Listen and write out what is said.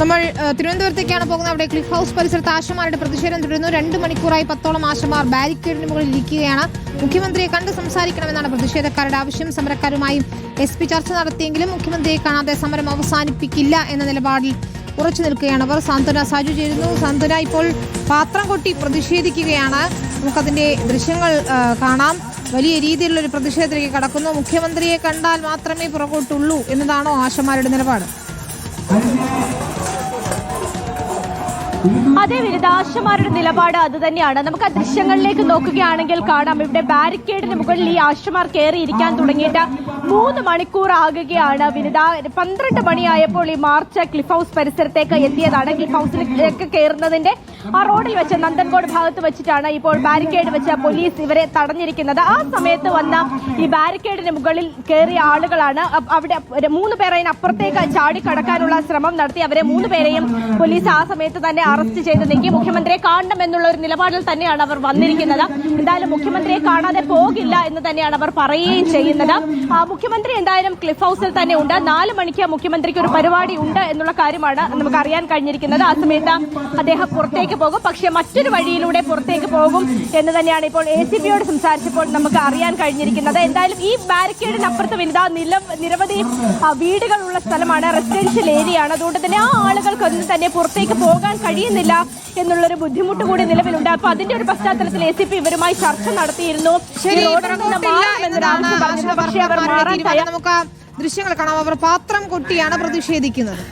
നമ്മൾ തിരുവനന്തപുരത്തേക്കാണ് പോകുന്നത്. അവിടെ ക്ലിഫ് ഹൗസ് പരിസരത്ത് ആശമാരുടെ പ്രതിഷേധം തുടരുന്നു. രണ്ട് മണിക്കൂറായി പത്തോളം ആശമാർ ബാരിക്കേഡിന് മുകളിൽ ഇരിക്കുകയാണ്. മുഖ്യമന്ത്രിയെ കണ്ട് സംസാരിക്കണമെന്നാണ് പ്രതിഷേധക്കാരുടെ ആവശ്യം. സമരക്കാരുമായി എസ് പി ചർച്ച നടത്തിയെങ്കിലും മുഖ്യമന്ത്രിയെ കാണാതെ സമരം അവസാനിപ്പിക്കില്ല എന്ന നിലപാടിൽ ഉറച്ചു നിൽക്കുകയാണ് അവർ. സാന്ത്വന സാജു ചേരുന്നു. സാന്ത്വന ഇപ്പോൾ പാത്രം കൊട്ടി പ്രതിഷേധിക്കുകയാണ്. നമുക്കതിന്റെ ദൃശ്യങ്ങൾ കാണാം. വലിയ രീതിയിലുള്ള ഒരു പ്രതിഷേധത്തിലേക്ക് കടക്കുന്നു. മുഖ്യമന്ത്രിയെ കണ്ടാൽ മാത്രമേ പുറകോട്ടുള്ളൂ എന്നതാണോ ആശമാരുടെ നിലപാട്? അതെ വിരുദ്ധാശ്രമാരുടെ നിലപാട് അത് തന്നെയാണ്. നമുക്ക് ആ ദൃശ്യങ്ങളിലേക്ക് നോക്കുകയാണെങ്കിൽ കാണാം. ഇവിടെ ബാരിക്കേഡിന് മുകളിൽ ഈ ആശമാർ കയറിയിരിക്കാൻ തുടങ്ങിയിട്ട് മൂന്ന് മണിക്കൂർ ആകുകയാണ്. വിനിത പന്ത്രണ്ട് മണിയായപ്പോൾ ഈ മാർച്ച് ക്ലിഫ് ഹൗസ് പരിസരത്തേക്ക് എത്തിയതാണ്. ക്ലിഫ് ഹൗസിലേക്ക് കയറുന്നതിന്റെ ആ റോഡിൽ വെച്ച് നന്ദൻകോട് ഭാഗത്ത് വെച്ചിട്ടാണ് ഇപ്പോൾ ബാരിക്കേഡ് വെച്ച് പോലീസ് ഇവരെ തടഞ്ഞിരിക്കുന്നത്. ആ സമയത്ത് വന്ന ഈ ബാരിക്കേഡിന് മുകളിൽ കയറിയ ആളുകളാണ്. അവിടെ മൂന്ന് പേരെ അപ്പുറത്തേക്ക് ചാടിക്കടക്കാനുള്ള ശ്രമം നടത്തി. അവരെ മൂന്ന് പേരെയും പോലീസ് ആ സമയത്ത് തന്നെ അറസ്റ്റ് ചെയ്ത് നീക്കി മുഖ്യമന്ത്രിയെ കാണണം എന്നുള്ള ഒരു നിലപാടിൽ തന്നെയാണ് അവർ വന്നിരിക്കുന്നത്. എന്തായാലും മുഖ്യമന്ത്രിയെ കാണാതെ പോകില്ല എന്ന് തന്നെയാണ് അവർ പറയുകയും ചെയ്യുന്നത്. മുഖ്യമന്ത്രി എന്തായാലും ക്ലിഫ് ഹൗസിൽ തന്നെ ഉണ്ട്. നാല് മണിക്ക് മുഖ്യമന്ത്രിക്ക് ഒരു പരിപാടി ഉണ്ട് എന്നുള്ള കാര്യമാണ് നമുക്ക് അറിയാൻ കഴിഞ്ഞിരിക്കുന്നത്. ആ സമയത്ത് അദ്ദേഹം പുറത്തേക്ക് പോകും. പക്ഷേ മറ്റൊരു വഴിയിലൂടെ പുറത്തേക്ക് പോകും എന്ന് തന്നെയാണ് ഇപ്പോൾ എ സി പിയോട് സംസാരിച്ചപ്പോൾ നമുക്ക് അറിയാൻ കഴിഞ്ഞിരിക്കുന്നത്. എന്തായാലും ഈ ബാരിക്കേഡിനപ്പുറത്ത് വനിതാ നില നിരവധി വീടുകളുള്ള സ്ഥലമാണ് റെസിഡൻഷ്യൽ ഏരിയ ആണ്. അതുകൊണ്ട് തന്നെ ആ ആളുകൾക്കൊന്നും തന്നെ പുറത്തേക്ക് പോകാൻ കഴിയുന്നില്ല എന്നുള്ളൊരു ബുദ്ധിമുട്ട് കൂടി നിലവിലുണ്ട്. അപ്പൊ അതിന്റെ ഒരു പശ്ചാത്തലത്തിൽ എ സി പി ഇവരുമായി ചർച്ച നടത്തിയിരുന്നു. ദൃശ്യങ്ങൾ കാണാം. അവർ പാത്രം കൊട്ടിയാണ് പ്രതിഷേധിക്കുന്നത്.